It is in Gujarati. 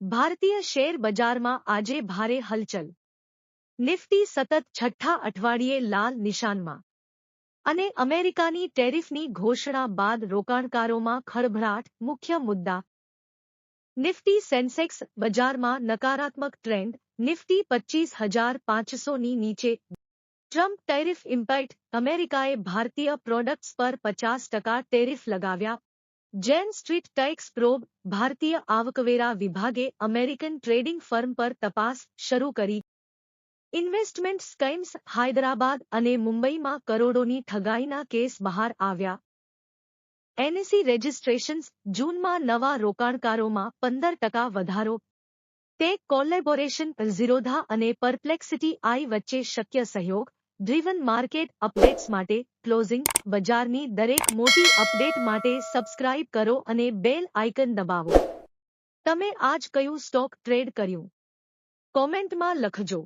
ભારતીય શેર બજારમાં આજે ભારે હલચલ. નિફ્ટી સતત છઠ્ઠા અઠવાડિયે લાલ નિશાનમાં. અને અમેરિકાની ટેરિફની ઘોષણા બાદ રોકાણકારોમાં ખળભળાટ, મુખ્ય મુદ્દા. નિફ્ટી સેન્સેક્સ બજારમાં નકારાત્મક ટ્રેન્ડ, નિફ્ટી પચ્ચીસ હજાર પાંચસોની નીચે. ટ્રમ્પ ટેરિફ ઇમ્પેક્ટ, અમેરિકાએ ભારતીય પ્રોડક્ટ્સ પર પચાસ ટકા ટેરિફ લગાવ્યા. જેન સ્ટ્રીટ ટેક્સ પ્રોબ ભારતીય આવકવેરા વિભાગે અમેરિકન ટ્રેડિંગ ફર્મ પર તપાસ શરૂ કરી. ઇન્વેસ્ટમેન્ટ સ્કેમ્સ હૈદરાબાદ અને મુંબઈમાં કરોડોની ઠગાઈના કેસ બહાર આવ્યા. એનએસી રજિસ્ટ્રેશન્સ જૂનમાં નવા રોકાણકારોમાં પંદર ટકા વધારો. તે કોલેબોરેશન, ઝીરોધા અને પરપ્લેક્સિટી આઈ વચ્ચે શક્ય સહયોગ ડ્રીવન માર્કેટ અપડેટ્સ માટે ક્લોઝિંગ બજારની દરેક મોટી અપડેટ માટે સબસ્ક્રાઇબ કરો અને બેલ આઇકન દબાવો. તમે આજ કયું સ્ટોક ટ્રેડ કર્યું? કોમેન્ટમાં લખજો.